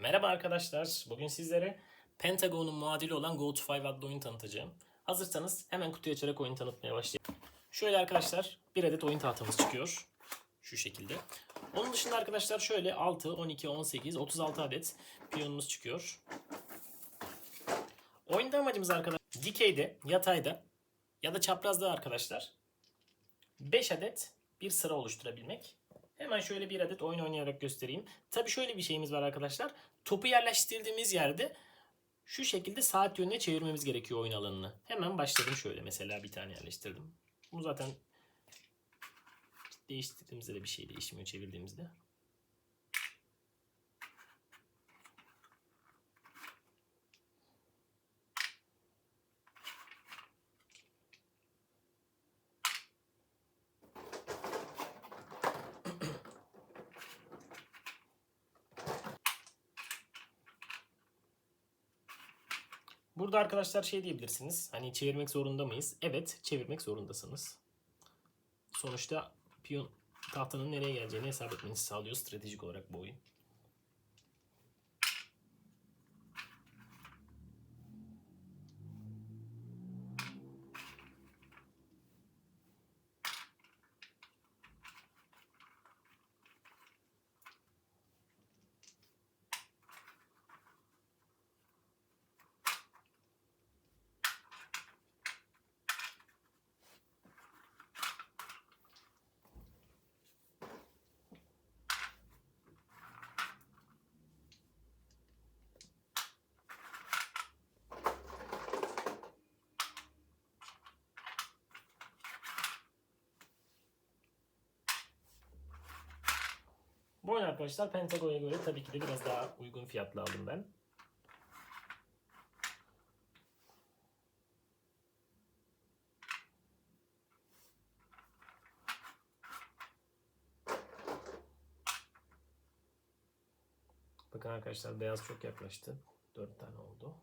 Merhaba arkadaşlar. Bugün sizlere Pentagon'un muadili olan Go to 5 adlı oyun tanıtacağım. Hazırsanız hemen kutuyu açarak oyun tanıtmaya başlayalım. Şöyle arkadaşlar bir adet oyun tahtamız çıkıyor. Şu şekilde. Onun dışında arkadaşlar şöyle 6, 12, 18, 36 adet piyonumuz çıkıyor. Oyunda amacımız arkadaşlar dikeyde, yatayda ya da çaprazda arkadaşlar 5 adet bir sıra oluşturabilmek. Hemen şöyle bir adet oyun oynayarak göstereyim. Tabii şöyle bir şeyimiz var arkadaşlar. Topu yerleştirdiğimiz yerde şu şekilde saat yönüne çevirmemiz gerekiyor oyun alanını. Hemen başladım şöyle mesela bir tane yerleştirdim. Bu zaten değiştirdiğimizde de bir şey değişmiyor çevirdiğimizde. Burada arkadaşlar şey diyebilirsiniz. Hani çevirmek zorunda mıyız? Evet, çevirmek zorundasınız. Sonuçta piyon tahtanın nereye geleceğini hesap etmenizi sağlıyor stratejik olarak bu oyun. Bu oyun arkadaşlar Pentagon'a göre tabii ki de biraz daha uygun fiyatlı aldım ben. Bakın arkadaşlar beyaz çok yaklaştı. 4 tane oldu.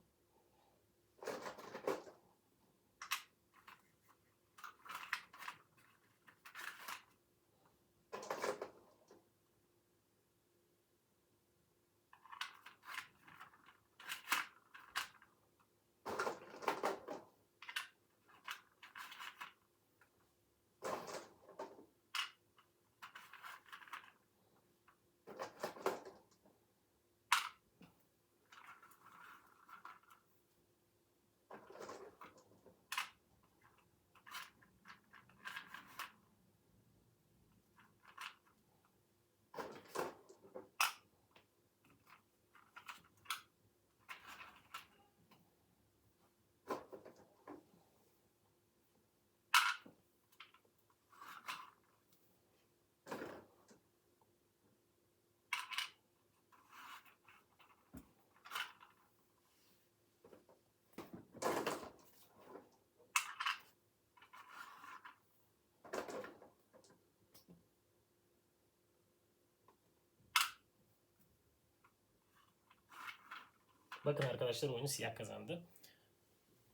Bakın arkadaşlar oyunu siyah kazandı.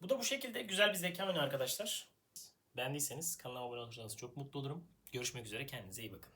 Bu da bu şekilde güzel bir zeka oyunu arkadaşlar. Beğendiyseniz kanalıma abone olursanız çok mutlu olurum. Görüşmek üzere kendinize iyi bakın.